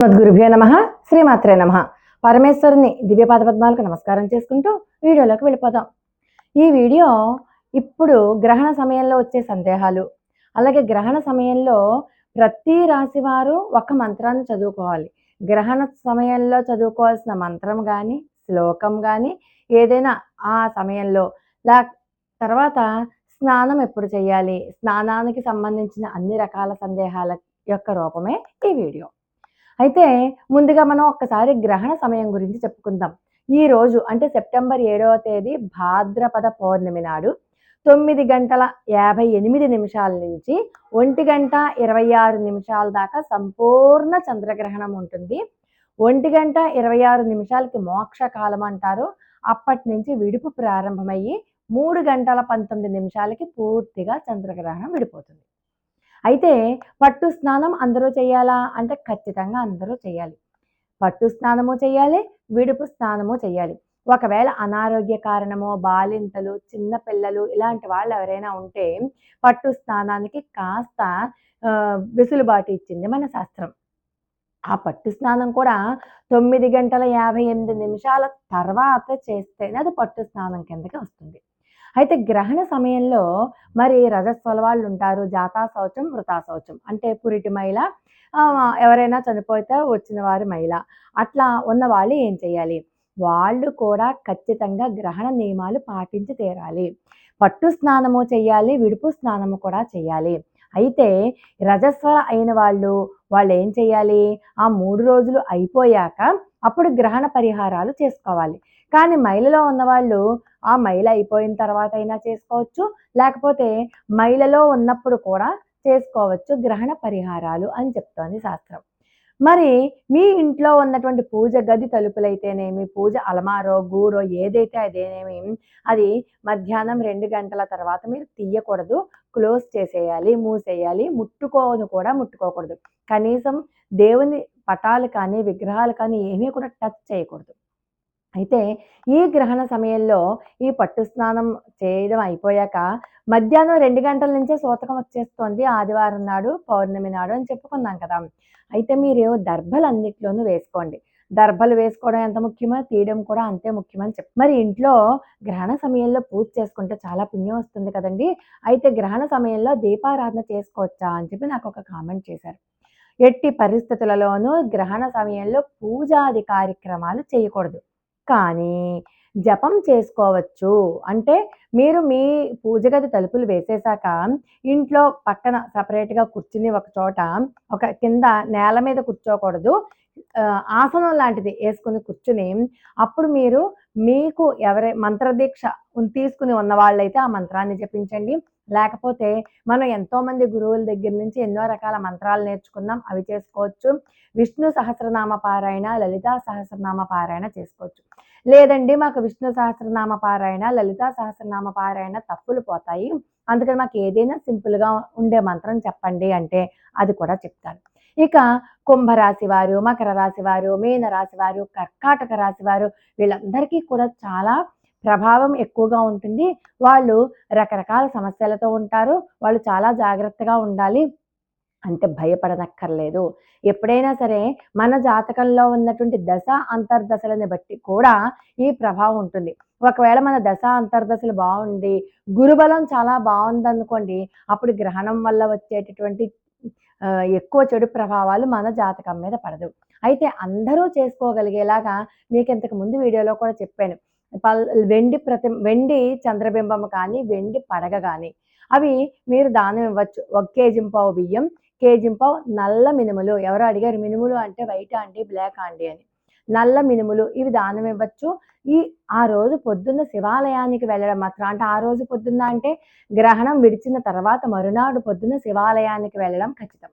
సద్గురుభ్యో నమ శ్రీమాత్రే నమ. పరమేశ్వరుని దివ్యపాద పద్మాలకు నమస్కారం చేసుకుంటూ వీడియోలోకి వెళ్ళిపోదాం. ఈ వీడియో ఇప్పుడు గ్రహణ సమయంలో వచ్చే సందేహాలు. అలాగే గ్రహణ సమయంలో ప్రతి రాశి వారు ఒక మంత్రాన్ని చదువుకోవాలి. గ్రహణ సమయంలో చదువుకోవాల్సిన మంత్రం కానీ శ్లోకం కానీ ఏదైనా ఆ సమయంలో. లా తర్వాత స్నానం ఎప్పుడు చేయాలి? స్నానానికి సంబంధించిన అన్ని రకాల సందేహాల యొక్క రూపమే ఈ వీడియో. అయితే ముందుగా మనం ఒక్కసారి గ్రహణ సమయం గురించి చెప్పుకుందాం. ఈ రోజు అంటే సెప్టెంబర్ ఏడవ తేదీ భాద్రపద పౌర్ణమి నాడు తొమ్మిది గంటల యాభై ఎనిమిది నిమిషాల నుంచి ఒంటి గంట ఇరవై ఆరు నిమిషాల దాకా సంపూర్ణ చంద్రగ్రహణం ఉంటుంది. ఒంటి గంట ఇరవై ఆరు నిమిషాలకి మోక్ష కాలం అంటారు. అప్పటి నుంచి విడుపు ప్రారంభమయ్యి మూడు గంటల పంతొమ్మిది నిమిషాలకి పూర్తిగా చంద్రగ్రహణం విడిపోతుంది. అయితే పట్టు స్నానం అందరూ చేయాలా? అంటే ఖచ్చితంగా అందరూ చేయాలి. పట్టు స్నానము చేయాలి విడుపు స్నానము చేయాలి. ఒకవేళ అనారోగ్య కారణమో బాలింతలు చిన్న పిల్లలు ఇలాంటి వాళ్ళు ఎవరైనా ఉంటే పట్టు స్నానానికి కాస్త వెసులుబాటు ఇచ్చింది మన శాస్త్రం. ఆ పట్టు స్నానం కూడా తొమ్మిది గంటల యాభై ఎనిమిది నిమిషాల తర్వాత చేస్తేనే అది పట్టు స్నానం కిందకి వస్తుంది. అయితే గ్రహణ సమయంలో మరి రజస్వల వాళ్ళు ఉంటారు. జాతా శౌచం వృతా శౌచం. అంటే పురిటి మహిళ ఎవరైనా చనిపోతే వచ్చిన వారి మహిళ. అట్లా ఉన్న వాళ్ళు ఏం చేయాలి? వాళ్ళు కూడా ఖచ్చితంగా గ్రహణ నియమాలు పాటించి తీరాలి. పట్టు స్నానము చేయాలి విడుపు స్నానము కూడా చేయాలి. అయితే రజస్వల అయిన వాళ్ళు వాళ్ళు ఏం చేయాలి? ఆ మూడు రోజులు అయిపోయాక అప్పుడు గ్రహణ పరిహారాలు చేసుకోవాలి. కానీ మైలలో ఉన్నవాళ్ళు ఆ మైల అయిపోయిన తర్వాత అయినా చేసుకోవచ్చు. లేకపోతే మైలలో ఉన్నప్పుడు కూడా చేసుకోవచ్చు. గ్రహణ పరిహారాలు అని చెప్తోంది శాస్త్రం. మరి మీ ఇంట్లో ఉన్నటువంటి పూజ గది తలుపులైతేనేమి పూజ అలమారో గూడో ఏదైతే అదేనేమి అది మధ్యాహ్నం రెండు గంటల తర్వాత మీరు తీయకూడదు. క్లోజ్ చేసేయాలి మూసేయాలి ముట్టుకోను కూడా ముట్టుకోకూడదు. కనీసం దేవుని పటాలు కానీ విగ్రహాలు కానీ ఏమీ కూడా టచ్ చేయకూడదు. అయితే ఈ గ్రహణ సమయంలో ఈ పట్టు స్నానం చేయడం అయిపోయాక మధ్యాహ్నం రెండు గంటల నుంచే సూతకం వచ్చేస్తోంది. ఆదివారం నాడు పౌర్ణమి నాడు అని చెప్పుకున్నాం కదా. అయితే మీరు దర్భలన్నిట్లోనూ వేసుకోండి. దర్భలు వేసుకోవడం ఎంత ముఖ్యమో తీయడం కూడా అంతే ముఖ్యమని చెప్పి. మరి ఇంట్లో గ్రహణ సమయంలో పూజ చేసుకుంటే చాలా పుణ్యం వస్తుంది కదండి. అయితే గ్రహణ సమయంలో దీపారాధన చేసుకోవచ్చా అని చెప్పి నాకు ఒక కామెంట్ చేశారు. ఎట్టి పరిస్థితులలోనూ గ్రహణ సమయంలో పూజాది కార్యక్రమాలు చేయకూడదు. కానీ జపం చేసుకోవచ్చు. అంటే మీరు మీ పూజ గది తలుపులు వేసేసాక ఇంట్లో పక్కన సపరేట్గా కూర్చుని ఒక చోట ఒక కింద నేల మీద కూర్చోకూడదు. ఆసనం లాంటిది వేసుకుని కూర్చుని అప్పుడు మీరు మీకు ఎవరే మంత్రదీక్ష తీసుకుని ఉన్న వాళ్ళైతే ఆ మంత్రాన్ని జపించండి. లేకపోతే మనం ఎంతోమంది గురువుల దగ్గర నుంచి ఎన్నో రకాల మంత్రాలు నేర్చుకుందాం అవి చేసుకోవచ్చు. విష్ణు సహస్రనామ పారాయణ లలితా సహస్రనామ పారాయణ చేసుకోవచ్చు. లేదండి మాకు విష్ణు సహస్రనామ పారాయణ లలితా సహస్రనామ పారాయణ తప్పులు పోతాయి. అందుకని మాకు ఏదైనా సింపుల్గా ఉండే మంత్రం చెప్పండి అంటే అది కూడా చెప్తాను. ఇక కుంభరాశి వారు మకర రాశి వారు మీన రాశి వారు కర్కాటక రాశి వారు వీళ్ళందరికీ కూడా చాలా ప్రభావం ఎక్కువగా ఉంటుంది. వాళ్ళు రకరకాల సమస్యలతో ఉంటారు. వాళ్ళు చాలా జాగ్రత్తగా ఉండాలి. అంటే భయపడనక్కర్లేదు. ఎప్పుడైనా సరే మన జాతకంలో ఉన్నటువంటి దశ అంతర్దశలని బట్టి కూడా ఈ ప్రభావం ఉంటుంది. ఒకవేళ మన దశ అంతర్దశలు బాగుండి గురుబలం చాలా బాగుందనుకోండి అప్పుడు గ్రహణం వల్ల వచ్చేటటువంటి ఎక్కువ చెడు ప్రభావాలు మన జాతకం మీద పడదు. అయితే అందరూ చేసుకోగలిగేలాగా మీకు ఇంతకు ముందు వీడియోలో కూడా చెప్పాను. పల్ వెండి ప్రతి వెండి చంద్రబింబం కానీ వెండి పడగ కానీ అవి మీరు దానం ఇవ్వచ్చు. ఒక కేజీ పావు బియ్యం కేజీ పావు నల్ల మినుములు. ఎవరో అడిగారు మినుములు అంటే వైట్ అండి బ్లాక్ అండి అని. నల్ల మినుములు ఇవి దానం ఇవ్వచ్చు. ఈ ఆ రోజు పొద్దున్న శివాలయానికి వెళ్ళడం మాత్రం అంటే ఆ రోజు పొద్దున్న అంటే గ్రహణం విడిచిన తర్వాత మరునాడు పొద్దున్న శివాలయానికి వెళ్ళడం ఖచ్చితం.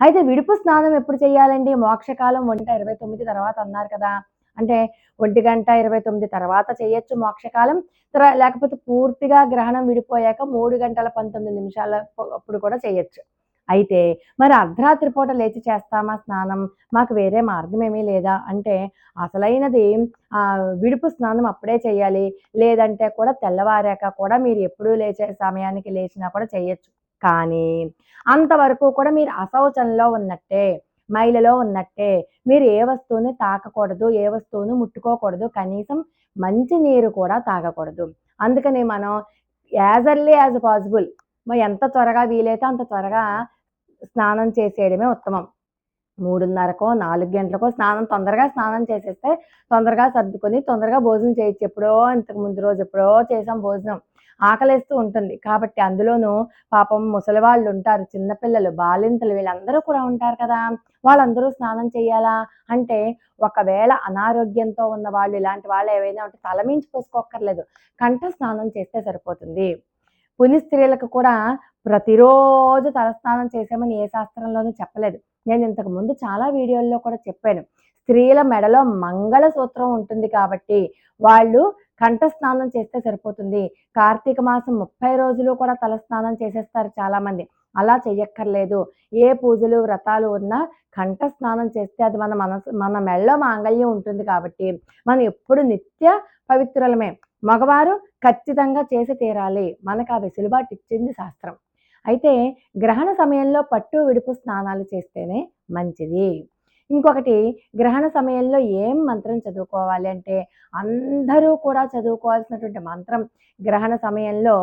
అయితే విడుపు స్నానం ఎప్పుడు చేయాలండి? మోక్షకాలం వంట ఇరవై తొమ్మిది తర్వాత అన్నారు కదా. అంటే ఒంటి గంట ఇరవై తొమ్మిది తర్వాత చేయొచ్చు మోక్షకాలం. తర్వా లేకపోతే పూర్తిగా గ్రహణం విడిపోయాక మూడు గంటల పంతొమ్మిది నిమిషాల అప్పుడు కూడా చేయొచ్చు. అయితే మరి అర్ధరాత్రి పూట లేచి చేస్తామా స్నానం? మాకు వేరే మార్గం ఏమీ లేదా? అంటే అసలైనది ఆ, విడుపు స్నానం అప్పుడే చేయాలి. లేదంటే కూడా తెల్లవారాక కూడా మీరు ఎప్పుడూ లేచే సమయానికి లేచినా కూడా చేయొచ్చు. కానీ అంతవరకు కూడా మీరు అసౌచనలో ఉన్నట్టే మైలలో ఉన్నట్టే. మీరు ఏ వస్తువుని తాకకూడదు ఏ వస్తువును ముట్టుకోకూడదు కనీసం మంచి నీరు కూడా తాగకూడదు. అందుకని మనం యాజ్ ఎర్లీ యాజ్ పాసిబుల్ ఎంత త్వరగా వీలైతే అంత త్వరగా స్నానం చేసేయడమే ఉత్తమం. మూడున్నరకో నాలుగు గంటలకో స్నానం తొందరగా స్నానం చేసేస్తే తొందరగా సర్దుకొని తొందరగా భోజనం చేయొచ్చు ఎప్పుడో ఇంతకు ముందు రోజు ఎప్పుడో చేసాం భోజనం. ఆకలేస్తూ ఉంటుంది. కాబట్టి అందులోనూ పాపం ముసలి వాళ్ళు ఉంటారు చిన్నపిల్లలు బాలింతలు వీళ్ళందరూ కూడా ఉంటారు కదా. వాళ్ళందరూ స్నానం చేయాలా? అంటే ఒకవేళ అనారోగ్యంతో ఉన్న వాళ్ళు ఇలాంటి వాళ్ళు ఏవైనా ఉంటే తలమించి పోసుకోక్కర్లేదు. కంఠ స్నానం చేస్తే సరిపోతుంది. పుని స్త్రీలకు కూడా ప్రతిరోజు తలస్నానం చేసామని ఏ శాస్త్రంలోనూ చెప్పలేదు. నేను ఇంతకు ముందు చాలా వీడియోల్లో కూడా చెప్పాను. స్త్రీల మెడలో మంగళ సూత్రం ఉంటుంది కాబట్టి వాళ్ళు కంఠ స్నానం చేస్తే సరిపోతుంది. కార్తీక మాసం ముప్పై రోజులు కూడా తల స్నానం చేసేస్తారు చాలామంది. అలా చెయ్యక్కర్లేదు. ఏ పూజలు వ్రతాలు ఉన్నా కంఠ స్నానం చేస్తే అది మన మనసు మన మెళ్ళ మాంగళ్యం ఉంటుంది కాబట్టి మనం ఎప్పుడు నిత్య పవిత్రులమే. మగవారు ఖచ్చితంగా చేసి తీరాలి. మనకు ఆ వెసులుబాటు ఇచ్చింది శాస్త్రం. అయితే గ్రహణ సమయంలో పట్టు విడుపు స్నానాలు చేస్తేనే మంచిది. ఇంకొకటి గ్రహణ సమయంలో ఏం మంత్రం చదువుకోవాలి అంటే అందరూ కూడా చదువుకోవాల్సినటువంటి మంత్రం గ్రహణ సమయంలో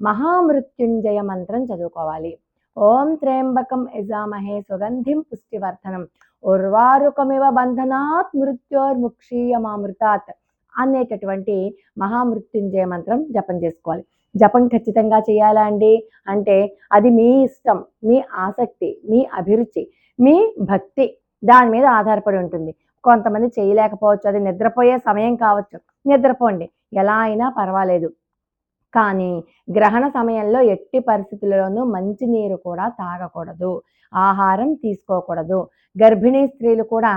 మహామృత్యుంజయ మంత్రం చదువుకోవాలి. ఓం త్రేంబకం యజామహే సుగంధిం పుష్టివర్ధనం. ఉర్వారుకమివ బంధనాత్ మృత్యోర్ముక్షీయమామృతాత్ అనేటటువంటి మహామృత్యుంజయ మంత్రం జపం చేసుకోవాలి. జపం ఖచ్చితంగా చేయాలా అండి? అంటే అది మీ ఇష్టం మీ ఆసక్తి మీ అభిరుచి మీ భక్తి దాని మీద ఆధారపడి ఉంటుంది. కొంతమంది చేయలేకపోవచ్చు. అది నిద్రపోయే సమయం కావచ్చు. నిద్రపోండి. ఎలా అయినా పర్వాలేదు. కానీ గ్రహణ సమయంలో ఎట్టి పరిస్థితుల్లోనూ మంచినీరు కూడా తాగకూడదు. ఆహారం తీసుకోకూడదు. గర్భిణీ స్త్రీలు కూడా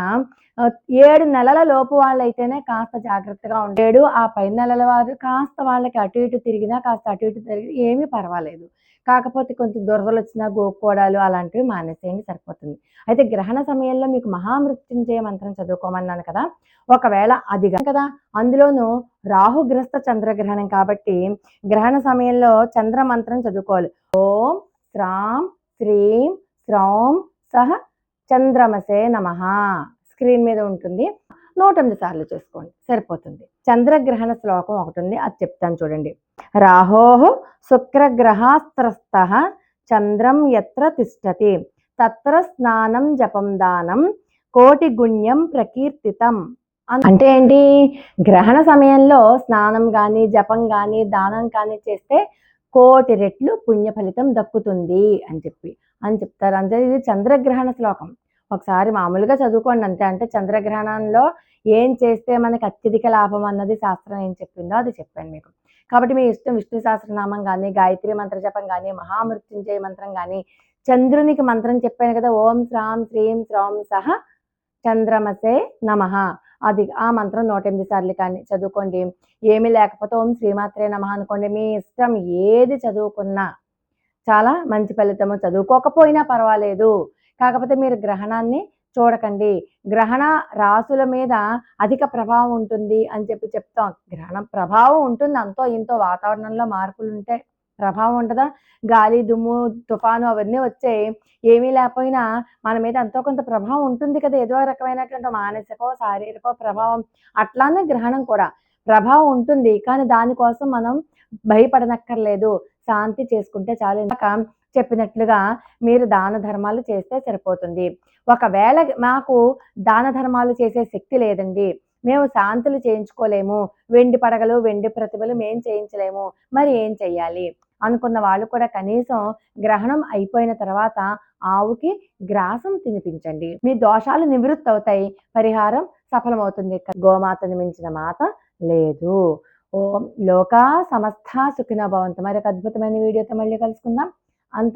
ఏడు నెలల లోపు వాళ్ళైతేనే కాస్త జాగ్రత్తగా ఉండేడు ఆ పై నెలల వారు కాస్త వాళ్ళకి అటు ఇటు తిరిగినా కాస్త అటు ఇటు తిరిగి ఏమీ పర్వాలేదు. కాకపోతే కొంచెం దురదలు వచ్చినా గోక్కోడాలు అలాంటివి మానేసేయండి సరిపోతుంది. అయితే గ్రహణ సమయంలో మీకు మహామృత్యుంజయ మంత్రం చదువుకోమన్నాను కదా ఒకవేళ అది కదా అందులోనూ రాహుగ్రస్త చంద్రగ్రహణం కాబట్టి గ్రహణ సమయంలో చంద్ర మంత్రం చదువుకోవాలి. ఓం శ్రాం శ్రీం శ్రౌం సహ చంద్రమసే నమ. స్క్రీన్ మీద ఉంటుంది. నూట ఎనిమిది సార్లు చేసుకోండి. సరిపోతుంది. చంద్రగ్రహణ శ్లోకం ఒకటి ఉంది. అది చెప్తాను చూడండి. రాహో శుక్రగ్రహాస్త్రస్థ చంద్రం ఎత్ర తిష్టతి. తత్ర స్నానం జపం దానం కోటి గుణ్యం ప్రకీర్తితం. అంటే ఏంటి? గ్రహణ సమయంలో స్నానం కానీ జపం కానీ దానం కానీ చేస్తే కోటి రెట్లు పుణ్య ఫలితం దక్కుతుంది అని చెప్పి. అని చెప్తారు. అంటే ఇది చంద్రగ్రహణ శ్లోకం. ఒకసారి మామూలుగా చదువుకోండి అంతే. అంటే చంద్రగ్రహణంలో ఏం చేస్తే మనకి అత్యధిక లాభం అన్నది శాస్త్రం ఏం చెప్పిందో అది చెప్పాను మీకు. కాబట్టి మీ ఇష్టం విష్ణు సహస్రనామం కానీ గాయత్రి మంత్ర జపం కానీ మహామృత్యుంజయ మంత్రం కానీ చంద్రునికి మంత్రం చెప్పాను కదా ఓం శ్రాం శ్రీం శ్రాం సహ చంద్రమసే నమ. అది ఆ మంత్రం నూట ఎనిమిది సార్లు కానీ చదువుకోండి. ఏమీ లేకపోతే ఓం శ్రీమాత్రే నమ అనుకోండి. మీ ఇష్టం ఏది చదువుకున్నా చాలా మంచి ఫలితము. చదువుకోకపోయినా పర్వాలేదు. కాకపోతే మీరు గ్రహణాన్ని చూడకండి. గ్రహణ రాసుల మీద అధిక ప్రభావం ఉంటుంది అని చెప్పి చెప్తాం. గ్రహణ ప్రభావం ఉంటుంది. అంతో ఇంతో వాతావరణంలో మార్పులు ఉంటే ప్రభావం ఉంటుందా? గాలి దుమ్ము తుఫాను అవన్నీ వచ్చే ఏమీ లేకపోయినా మన మీద ఎంతో కొంత ప్రభావం ఉంటుంది కదా. ఏదో రకమైనటువంటి మానసికో శారీరకో ప్రభావం. అట్లానే గ్రహణం కూడా ప్రభావం ఉంటుంది. కానీ దానికోసం మనం భయపడనక్కర్లేదు. శాంతి చేసుకుంటే చాలు. చెప్పినట్లుగా మీరు దాన ధర్మాలు చేస్తే సరిపోతుంది. ఒకవేళ మాకు దాన ధర్మాలు చేసే శక్తి లేదండి. మేము శాంతులు చేయించుకోలేము. వెండి పడగలు వెండి ప్రతిభలు మేము చేయించలేము. మరి ఏం చెయ్యాలి? అనుకున్న వాళ్ళు కూడా కనీసం గ్రహణం అయిపోయిన తర్వాత ఆవుకి గ్రాసం తినిపించండి. మీ దోషాలు నివృత్తి అవుతాయి. పరిహారం సఫలమవుతుంది. గోమాతను మించిన మాత లేదు. ఓం లోకా సమస్త సుఖిన భవంతు. మరి ఒక అద్భుతమైన వీడియోతో మళ్ళీ కలుసుకుందాం. అంత